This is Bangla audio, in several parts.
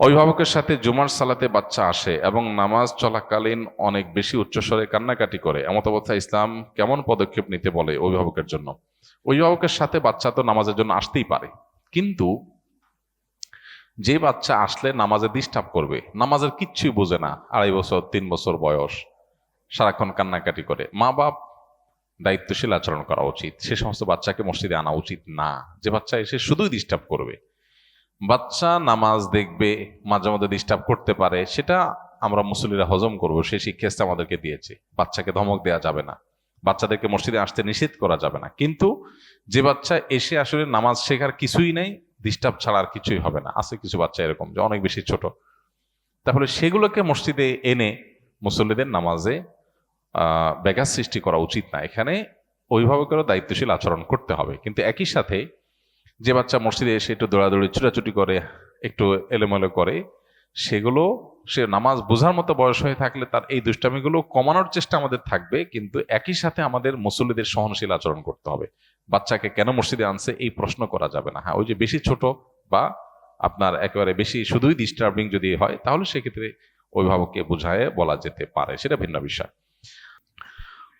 অভিভাবকের সাথে জুমার সালাতে বাচ্চা আসে এবং নামাজ চলাকালীন অনেক বেশি উচ্চস্বরে কান্নাকাটি করে। এমত অবস্থায় ইসলাম কেমন পদক্ষেপ নিতে বলে অভিভাবকের জন্য? অভিভাবকের সাথে বাচ্চা তো নামাজের জন্য আসতেই পারে। কিন্তু যে বাচ্চা আসলে নামাজে ডিস্টার্ব করবে, নামাজের কিচ্ছুই বোঝে না, আড়াই বছর, তিন বছর বয়স, সারাক্ষণ কান্নাকাটি করে। মা বাপ দায়িত্বশীল আচরণ করা উচিত। সে সমস্ত বাচ্চাকে মসজিদে আনা উচিত না। যে বাচ্চা এসে শুধুই ডিস্টার্ব করবে। বাচ্চা নামাজ দেখবে, মাঝে মধ্যে ডিস্টার্ব করতে পারে, সেটা আমরা মুসলিরা হজম করব, সেই শিক্ষা আমাদেরকে দিয়েছে। বাচ্চাকে ধমক দেওয়া যাবে না। বাচ্চাদেরকে মসজিদে আসতে নিষেধ করা যাবে না। কিন্তু যে বাচ্চা এসে আসলে নামাজ শেখার কিছুই নেই ডিস্টার্ব ছাড়া আর কিছুই হবে না। আছে কিছু বাচ্চা এরকম, যে অনেক বেশি ছোট। তাহলে সেগুলোকে মসজিদে এনে মুসল্লিদের নামাজে ব্যাঘাত সৃষ্টি করা উচিত না। এখানে অভিভাবকেরও দায়িত্বশীল আচরণ করতে হবে। কিন্তু একই সাথে যে বাচ্চা মসজিদে এসে একটু দৌড়াদৌড়ি, ছুটাছুটি করে, একটু এলোমেলো করে, সেগুলো সে নামাজ বোঝার মতো বয়স হয়ে থাকলে তার এই দুষ্টামিগুলো কমানোর চেষ্টা আমাদের থাকবে, কিন্তু একই সাথে আমাদের মুসল্লিদের সহনশীল আচরণ করতে হবে। বাচ্চাকে কেন মসজিদে আনছে এই প্রশ্ন করা যাবে না। হ্যাঁ ওই যে বেশি ছোট বা আপনার একেবারে বেশি শুধুই ডিস্টার্বিং যদি হয়, তাহলে সেক্ষেত্রে অভিভাবককে বোঝায় বলা যেতে পারে। সেটা ভিন্ন বিষয়।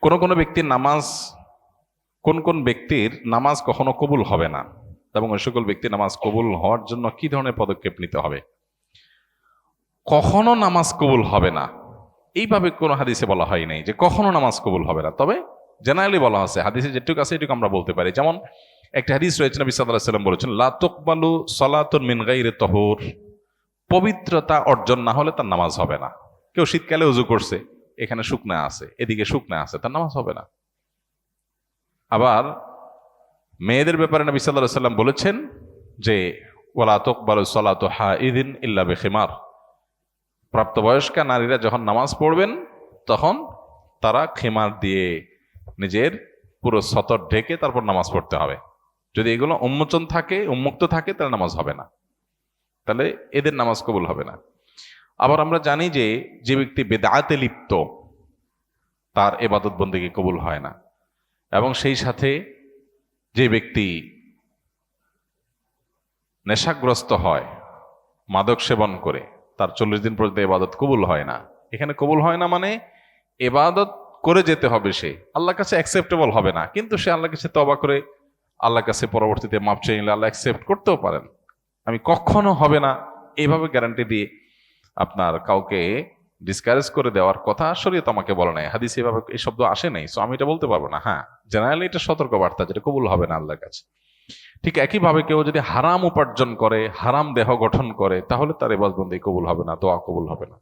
কোন কোন ব্যক্তির নামাজ, কোন কোন ব্যক্তির নামাজ কখনো কবুল হবে না? এবং ওই সকল ব্যক্তির নামাজ কবুল হওয়ার জন্য কি ধরনের পদক্ষেপ নিতে হবে? কখনো নামাজ কবুল হবে না। এইভাবে কোনো হাদিসে বলা হয় নাই যে কখনো নামাজ কবুল হবে না। তবে জেনারেলি বলা আছে, হাদিসে যেটুকু আছে এটুকু আমরা বলতে পারি। যেমন একটা হাদিস রয়েছে, নবী আলাইহি সাল্লাম বলেছেন, লা তুকবালু সালাতুন মিন গায়রি তাহুর। পবিত্রতা অর্জন না হলে তার নামাজ হবে না। কেউ শীতকালে উজু করছে, এখানে শুকনা আছে, এদিকে শুকনা আছে, তার নামাজ হবে না। আবার মেয়েদের ব্যাপারে নবী আলাইহি সাল্লাম বলেছেন যে ওলা তুকবালু হা ইদিন ইল্লা বিখিমার। প্রাপ্তবয়স্কা নারীরা যখন নামাজ পড়বেন, তখন তারা খেমার দিয়ে নিজের পুরো সতর ঢেকে তারপর নামাজ পড়তে হবে। যদি এগুলো উন্মোচন থাকে, উন্মুক্ত থাকে, তাহলে নামাজ হবে না। তাহলে এদের নামাজ কবুল হবে না। আবার আমরা জানি যে যে ব্যক্তি বেদাতে লিপ্ত, তার এবাদত বন্দিকে কবুল হয় না। এবং সেই সাথে যে ব্যক্তি নেশাগ্রস্ত হয়, মাদক সেবন করে, তার চল্লিশ দিন পর্যন্ত এবাদত কবুল হয় না। এখানে কবুল হয় না মানে এবাদত করে যেতে হবে সে। আল্লাহর কাছে অ্যাকসেপ্টেবল হবে না। কিন্তু সে আল্লাহর কাছে তবা করে আল্লাহর কাছে পরবর্তীতে মাপ চেয়ে নিলে আল্লাহ অ্যাকসেপ্ট করতেও পারেন। আমি কখনো হবে না। এইভাবে গ্যারান্টি দিয়ে আপনার কাউকে ডিসকারেজ করে দেওয়ার কথা শরীয়ত আমাকে বলে নাই। হাদিস এভাবে এই শব্দ আসে নাই সো আমি এটা বলতে পারব না। হ্যাঁ জেনারেলি এটা সতর্ক বার্তা যেটা কবুল হবে না আল্লাহর কাছে। ঠিক একইভাবে কেউ যদি হারাম উপার্জন করে, হারাম দেহ গঠন করে, তাহলে তার এবাদবন্দি কবুল হবে না, দোয়া কবুল হবে না।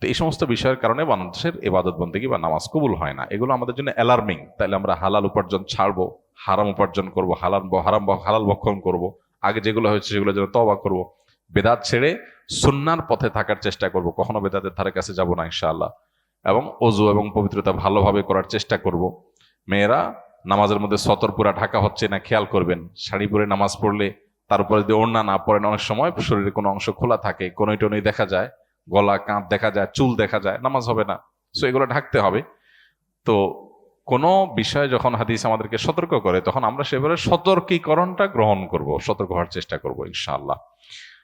তো এই সমস্ত বিষয়ের কারণে মানুষের এবাদত বন্দিগি বা নামাজ কবুল হয় না। এগুলো আমাদের জন্য অ্যালার্মিং তাহলে আমরা হালাল উপার্জন ছাড়বো, হারাম উপার্জন করব, হালাল হারাম হালাল ভক্ষণ করব, আগে যেগুলো হয়েছে সেগুলো যেন তবা করব। বেদাত ছেড়ে সুন্নার পথে থাকার চেষ্টা করব। কখনো বেদাতের ধারে কাছে যাব না, ইনশাআল্লাহ। এবং অজু এবং পবিত্রতা ভালোভাবে করার চেষ্টা করব। মেয়েরা নামাজের মধ্যে সতর পুরা ঢাকা হচ্ছে না, খেয়াল করবেন। শাড়ি পরে নামাজ পড়লে তার উপরে যদি ওড়না না পড়েন, অনেক সময় শরীরে কোনো অংশ খোলা থাকে কোনো টনই দেখা যায়, গলা, কাঁধ দেখা যায়, চুল দেখা যায়, নামাজ হবে না। সো এগুলো ঢাকতে হবে। তো কোনো বিষয়ে যখন হাদিস আমাদেরকে সতর্ক করে, তখন আমরা সেভাবে সতর্কীকরণটা গ্রহণ করব, সতর্ক হওয়ার চেষ্টা করব, ইনশাআল্লাহ।